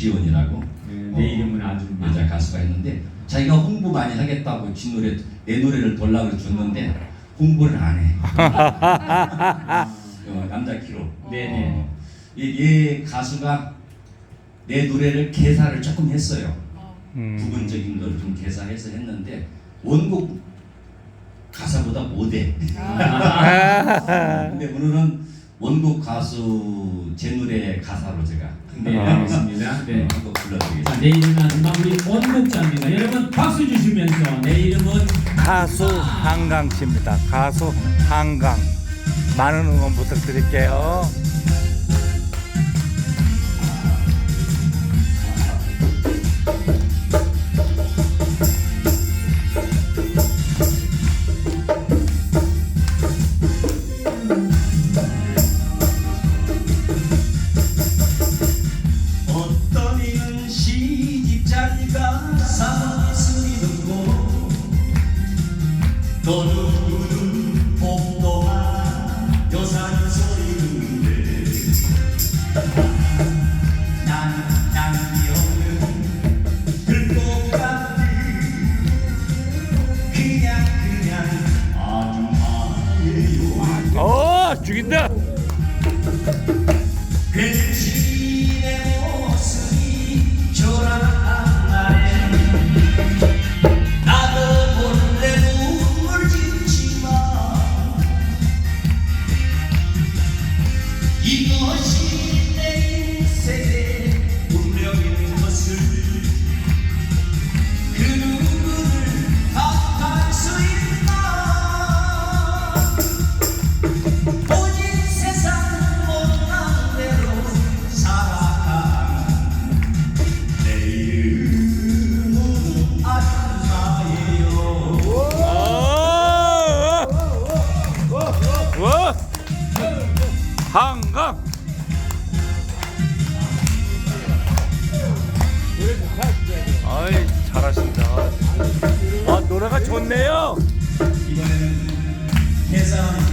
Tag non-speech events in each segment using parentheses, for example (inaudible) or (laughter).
백지원이라고 네, 내 이름은 아주 여자 가수가 있는데 자기가 홍보 많이 하겠다고 지 노래 내 노래를 돌라고 줬는데 홍보를 안 해. (laughs) 어, 남자 키로. 네네. 어, 이, 이 가수가 내 노래를 개사를 조금 했어요. 음. 부분적인 걸 좀 개사해서 했는데 원곡 가사보다 못해. (laughs) 근데 오늘은 원곡 가수 제 노래 가사로 제가 네 알겠습니다. 네. 한곡 불러드리겠습니다. 자, 내 이름은 아줌마 우리 원곡자입니다. 여러분 박수 주시면서 내 이름은 가수 한강 씨입니다. 가수 한강. 많은 응원 부탁드릴게요. 어, 아 노래가 좋네요. 이번에는 해상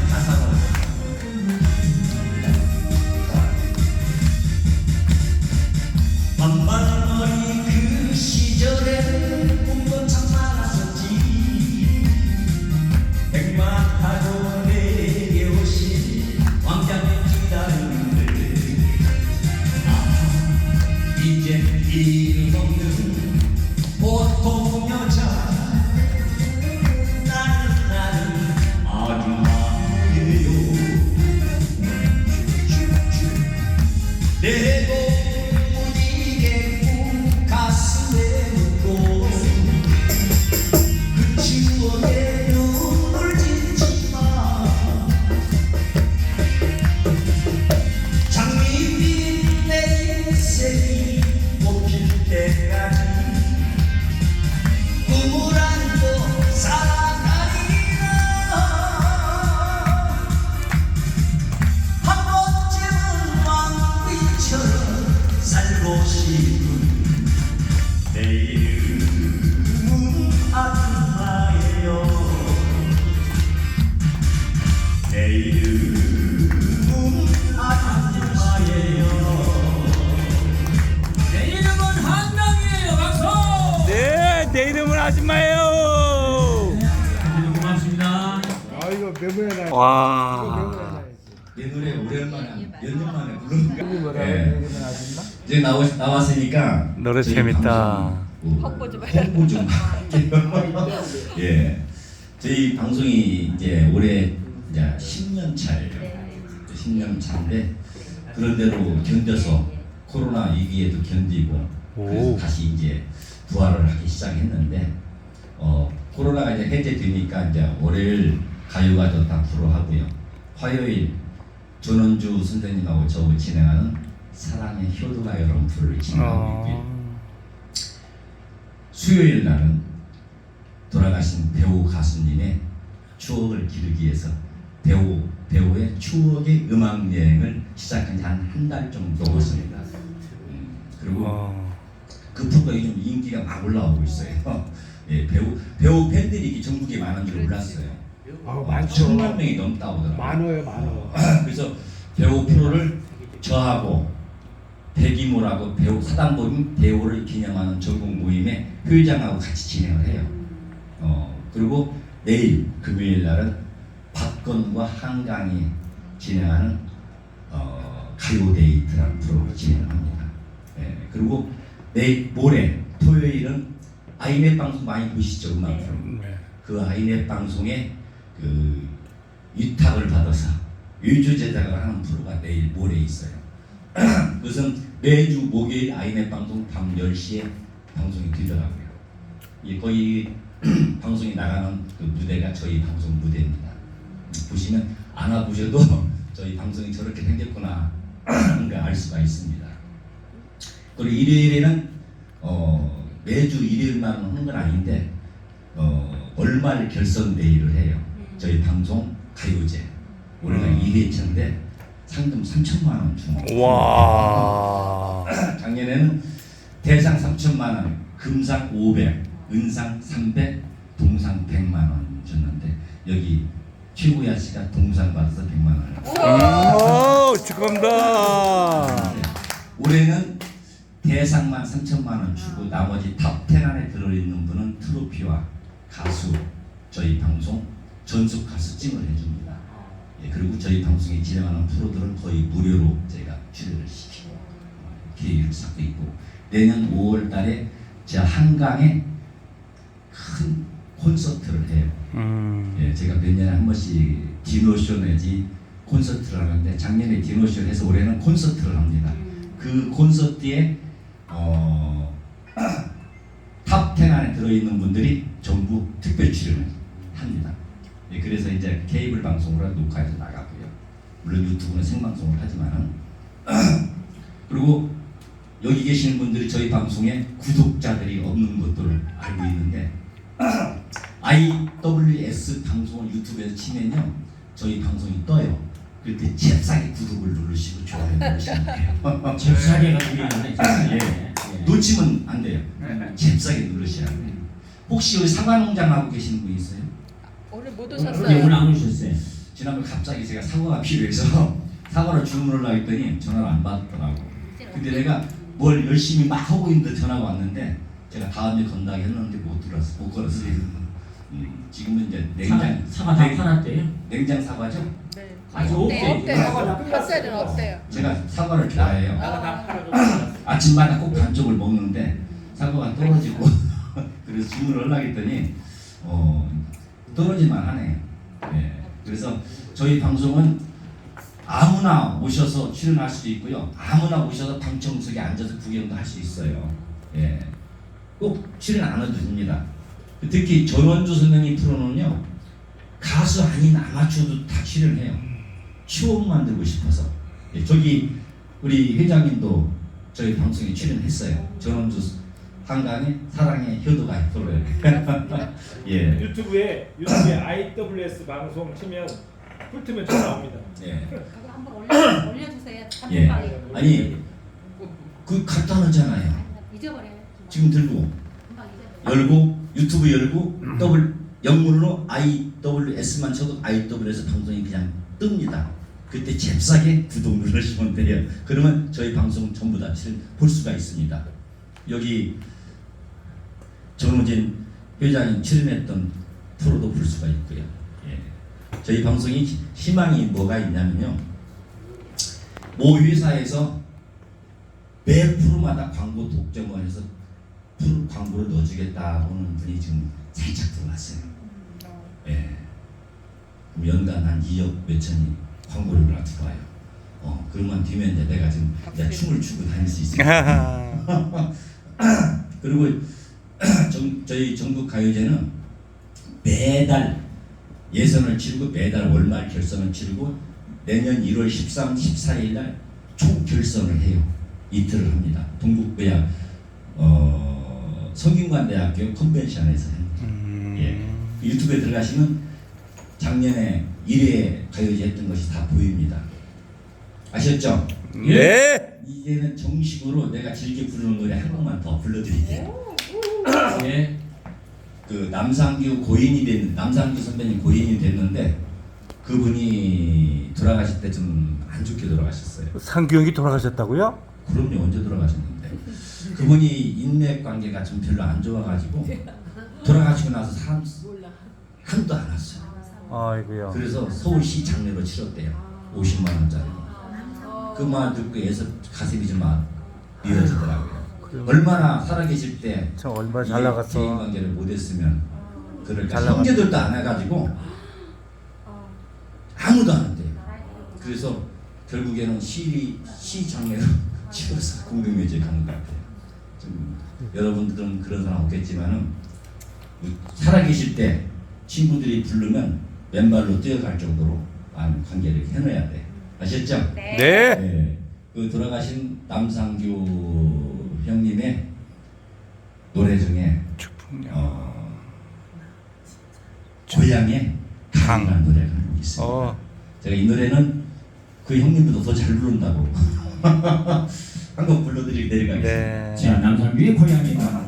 아줌마예요. 네, 고맙습니다. 아 이거 메모해 놔. 와. 내 노래 오랜만에 몇년 만에 부르는? 예. 이름은 아줌마? 이제 나오, 나왔으니까 노래 재밌다. 어, 홍보 좀 홍보 좀 (laughs) 예. 저희 방송이 이제 올해 이제 10년 차예요. 10년 차인데 그런대로 견뎌서 코로나 위기에도 견디고 그래서 오. 다시 이제 부활을 하기 시작했는데 어 코로나가 이제 해제되니까 이제 월요일 가요가 좋다 프로 하고요. 화요일 전원주 선생님하고 저 진행하는 사랑의 효도가 여러분 프로를 진행하고 있고요. 어. 수요일 날은 돌아가신 배우 가수님의 추억을 기르기 위해서 배우 배우의 추억의 음악 여행을 시작한 지 한 한 달 정도 했습니다. 음, 그리고 어. 그 프로그램이 좀 인기가 막 올라오고 있어요. (laughs) 예, 배우 배우 팬들이 전국에 많은 줄 몰랐어요. 아 어, 많죠. 천만 명이 넘다 오더라고요. 많아요, 많아. (laughs) 그래서 배우 프로를 저하고 백이모라고 배우 사단법인 배우를 기념하는 전국 모임의 회장하고 같이 진행을 해요. 어 그리고 내일 금요일 날은 박건과 한강이 진행하는 어, 가요 데이트라는 프로를 진행합니다. 예, 그리고 내일 모레 토요일은 아이넷 방송 많이 보시죠 음악 프로. 네. 그 아이넷 방송에 그 위탁을 받아서 제작을 하는 프로가 내일 모레 있어요. (clears throat) 그것은 매주 목요일 아이넷 방송 밤 10시에 방송이 되더라고요. 이 거의 (clears throat) 방송이 나가는 그 무대가 저희 방송 무대입니다. 보시면 안 와보셔도 (laughs) 저희 방송이 저렇게 생겼구나 (clears throat) 걸알 수가 있습니다. 그리고 일요일에는 어, 매주 일요일만 하는 건 아닌데 어, 월말 결선 대회를 해요. 저희 방송 가요제 올해가 음. 2회차인데 상금 3천만 원 주는 와. (clears throat) 작년에는 대상 3천만 원, 금상 500, 은상 300, 동상 100만 원 줬는데 여기 최고야 씨가 동상 받아서 100만 원. 오, 축하합니다. 올해는 대상만 3천만 원 주고 나머지 탑10 안에 들어있는 분은 트로피와 가수 저희 방송 전속 가수증을 해줍니다. 예, 그리고 저희 방송에 진행하는 프로들은 거의 무료로 제가 출연을 시키고 어, 계획을 쌓고 있고 내년 5월 달에 제가 한강에 큰 콘서트를 해요. 음. 예, 제가 몇 년에 한 번씩 디노쇼 내지 콘서트를 하는데 작년에 디노쇼를 해서 올해는 콘서트를 합니다. 그 콘서트에 어, (clears throat) 탑10 안에 들어있는 분들이 전부 특별 출연을 합니다. 예, 그래서 이제 케이블 방송으로 녹화해서 나가고요. 물론 유튜브는 생방송을 하지만은 (clears throat) 그리고 여기 계시는 분들이 저희 방송에 구독자들이 없는 것들을 알고 있는데 (clears throat) IWS 방송을 유튜브에서 치면요 저희 방송이 떠요. 그때 잽싸게 구독을 누르시고 좋아요 누르시면 돼요. (laughs) 잽싸게가 중요하네. 예. 예. 놓치면 안 돼요. 잽싸게 누르셔야 돼요. 혹시 여기 사과 농장 하고 계시는 분 있어요? 오늘 못 예, 오셨어요. 오늘 안 오셨어요. 지난번 갑자기 제가 사과가 필요해서 (laughs) 사과를 주문을 했더니 전화를 안 받더라고. 근데 내가 뭘 열심히 막 하고 있는데 전화가 왔는데 제가 다음에 건다고 했는데 못 들었어, 못 걸었어요. 음, 지금은 이제 냉장 사과 다 냉- 팔았대요. 냉장 사과죠? 네. 아직 어때요? 없대요. 어때요? 팥살은 어때요? 제가 사과를 좋아해요. 아, (clears throat) 아침마다 꼭 반쪽을 먹는데 사과가 떨어지고 (laughs) 그래서 주문을 하려고 했더니 어, 떨어질만 하네요. 예. 그래서 저희 방송은 아무나 오셔서 출연할 수도 있고요. 아무나 오셔서 방청석에 앉아서 구경도 할 수 있어요. 예. 꼭 출연 안 해도 됩니다. 특히 전원주 선생님 프로는요. 가수 아닌 아마추어도 다 출연해요. 추억 만들고 싶어서. 예, 저기 우리 회장님도 저희 방송에 출연했어요. 전원주 한강의 사랑의 효도가 프로에. (laughs) 예. 유튜브에 유튜브에 IWS 방송 치면 훑으면 다 나옵니다. 예. 한번 올려 올려주세요. 예. 단톡방에. 아니 그 갖다 놓잖아요. 잊어버려요. 지금 들고 금방 잊어버려. 열고 유튜브 열고 더블 영문으로 IWS만 쳐도 IWS 방송이 그냥 뜹니다. 그때 잽싸게 구독 누르시면 (laughs) 돼요. 그러면 저희 방송 전부 다볼 수가 있습니다. 여기 정우진 회장이 출연했던 프로도 볼 수가 있고요. 예. 저희 방송이 희- 희망이 뭐가 있냐면요. 모 회사에서 매 프로마다 광고 독점을 해서 프로 광고를 넣어주겠다 하는 분이 지금 살짝 들어왔어요. 예. 그럼 연간 한 2억 몇천이 광고료가 들어와요. 어, 그러면 뒤면 이제 내가 지금 이제 춤을 추고 다닐 수 있어요. (laughs) (laughs) 그리고 (clears throat) 정, 저희 전국 가요제는 매달 예선을 치르고 매달 월말 결선을 치르고 내년 1월 13, 14일 날 총결선을 해요. 이틀을 합니다. 동국대학 어, 성균관대학교 컨벤션에서 해요. 예. 유튜브에 들어가시면 작년에 1회 가요제 했던 것이 다 보입니다. 아셨죠? 네. 이제는 정식으로 내가 즐겨 부르는 노래 한 곡만 더 불러드릴게요. 예. 그 남상규 고인이 됐는 남상규 선배님 고인이 됐는데 그분이 돌아가실 때 좀 안 좋게 돌아가셨어요. 상규 형이 돌아가셨다고요? 그럼요 언제 돌아가셨는데 그분이 인맥 관계가 좀 별로 안 좋아가지고 돌아가시고 나서 사람 한도 안 왔어요. 아이고야. 그래서 서울시 장례로 치렀대요. 50만 원짜리. 그 말 듣고 애서 가슴이 좀막 미어지더라고요. 얼마나 살아계실 때저 이게 잘 나갔어. 대인 관계를 못했으면 잘 나갔어. 형제들도 안 해가지고 아무도 안 한대요. 그래서 결국에는 시, 시 장례로 (laughs) 치러서 공동묘지에 가는 것 같아요. 좀 여러분들은 그런 사람 없겠지만은 살아계실 때 친구들이 부르면 맨발로 뛰어갈 정도로 많은 관계를 해놓아야 돼. 아셨죠? 네. 네. 그 돌아가신 남상규 형님의 노래 중에 축풍령. 어, 고향의 강이라는 노래가 있습니다. 어. 제가 이 노래는 그 형님보다 더 잘 부른다고 (laughs) 한 곡 불러드리고 내려가겠습니다. 네. 자, 남산주의 고향에 나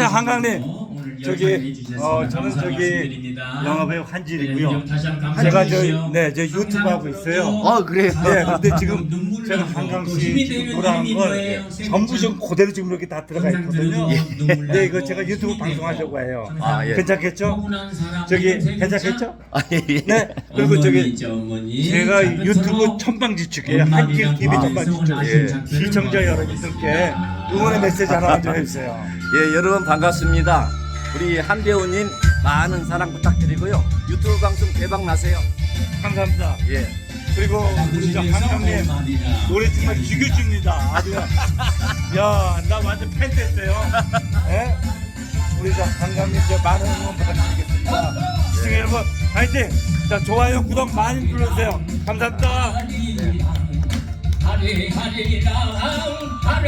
안녕하세요, 한강님. 저기, 어, 저는 저기. 영화배우 한질이고요. 네, 제가 감사해 저, 주시고요. 네, 저 유튜브 하고 있어요. 아, 그래요? 네, 근데 지금 제가 나고 한강 또씨 힘이 지금 되는 노래한 힘이 걸? 전부 좀 그대로 지금 이렇게 다 들어가 있거든요. 눈물 네, 이거 제가 유튜브 방송하려고 해요. 아, 예. 괜찮겠죠? 저기? 괜찮겠죠? 아, 예. 네. 그리고 저기 제가 유튜브 천방지축이에요. 한길 TV 아빠랑 천방지축. 예. 시청자 여러분들께 응원의 메시지 하나만 좀 해주세요. 예, 여러분 반갑습니다. 우리 한 배우님 많은 사랑 부탁드리고요. 유튜브 방송 대박 나세요. 감사합니다. 예. 그리고 우리 저 한강님 노래 정말 죽여줍니다. 아주 (laughs) 야, 나 완전 팬 됐어요. 예? 우리 저 한강님 저 많은 응원 부탁드리겠습니다. 시청자 여러분 파이팅! 자 좋아요 구독 많이 눌러주세요. 감사합니다. 하리